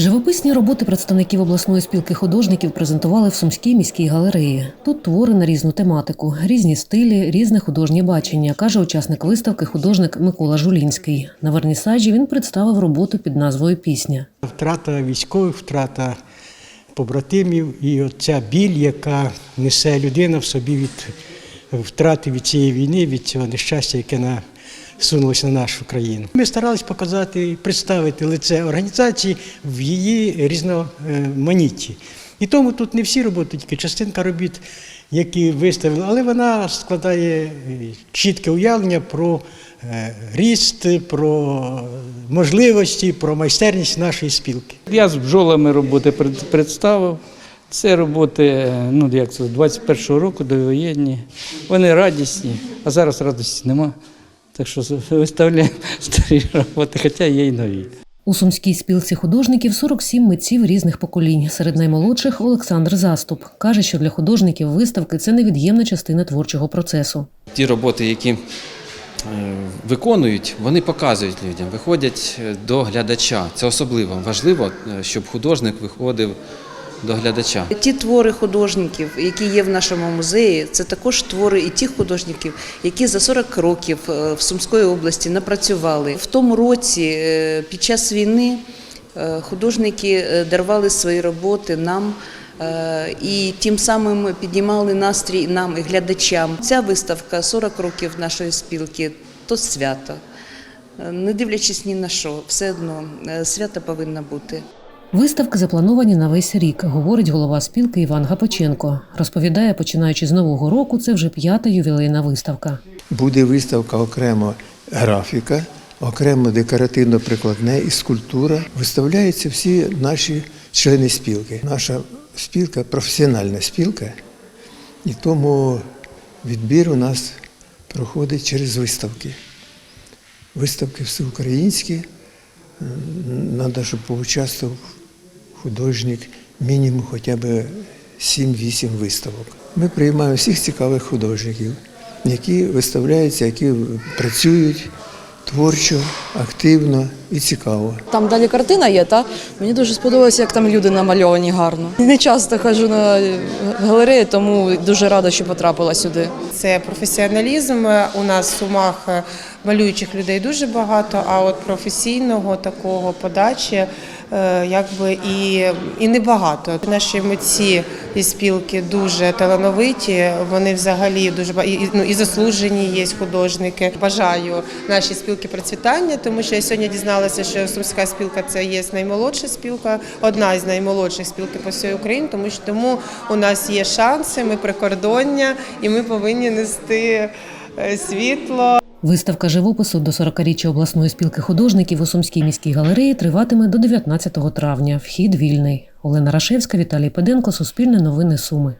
Живописні роботи представників обласної спілки художників презентували в Сумській міській галереї. Тут твори на різну тематику, різні стилі, різне художнє бачення, каже учасник виставки художник Микола Жулінський. На вернісажі він представив роботу під назвою Пісня. Втрата військових, втрата побратимів і оця біль, яка несе людина в собі від втрати від цієї війни, від цього нещастя, яке насунулося на нашу країну. Ми старалися показати, представити лице організації в її різноманітті. І тому тут не всі роботи, тільки частинка робіт, які виставили, але вона складає е, чітке уявлення про е, ріст, про можливості, про майстерність нашої спілки. Я з бджолами роботи представив. Це роботи е, ну, як це, 21-го року, довоєнні. Вони радісні, а зараз радості нема. Так що виставляємо старі роботи, хоча є й нові. У Сумській спілці художників 47 митців різних поколінь. Серед наймолодших Олександр Заступ каже, що для художників виставки це невід'ємна частина творчого процесу. Ті роботи, які е, виконують, вони показують людям, виходять е, до глядача. Це особливо важливо, е, щоб художник виходив до глядача. Ті твори художників, які є в нашому музеї, це також твори і тих художників, які за 40 років е, в Сумської області напрацювали. В тому році, е, під час війни, е, художники дарували свої роботи нам. І тим самим піднімали настрій нам і глядачам. Ця виставка 40 років нашої спілки то свято. Не дивлячись ні на що, все одно свято повинно бути. Виставки заплановані на весь рік, говорить голова спілки Іван Гапоченко. Розповідає, починаючи з нового року, це вже п'ята ювілейна виставка. Буде виставка окремо графіка, окремо декоративно-прикладне і скульптура. Виставляються всі наші члени спілки. Наша спілка професіональна спілка, і тому відбір у нас проходить через виставки. Виставки всеукраїнські. Треба, щоб поучаствував художник мінімум хоча б 7-8 виставок. Ми приймаємо всіх цікавих художників, які виставляються, які працюють творчо, активно і цікаво. Там далі картина є, та мені дуже сподобалося, як там люди намальовані гарно. Не часто хожу на галереї, тому дуже рада, що потрапила сюди. Це професіоналізм. У нас в сумах е, малюючих людей дуже багато, а от професійного такого подачі якби і, і небагато. Наші митці і спілки дуже талановиті. Вони взагалі дуже і, ну, і заслужені є художники. Бажаю нашій спілки процвітання, тому що я сьогодні дізналася, що Сумська спілка це є наймолодша спілка, одна із наймолодших спілки по всій Україні, тому що тому у нас є шанси, ми прикордоння, і ми повинні нести е, світло. Виставка живопису до 40-річчя обласної спілки художників у Сумській міській галереї триватиме до 19 травня. Вхід вільний. Олена Рашевська, Віталій Педенко, Суспільне новини Суми.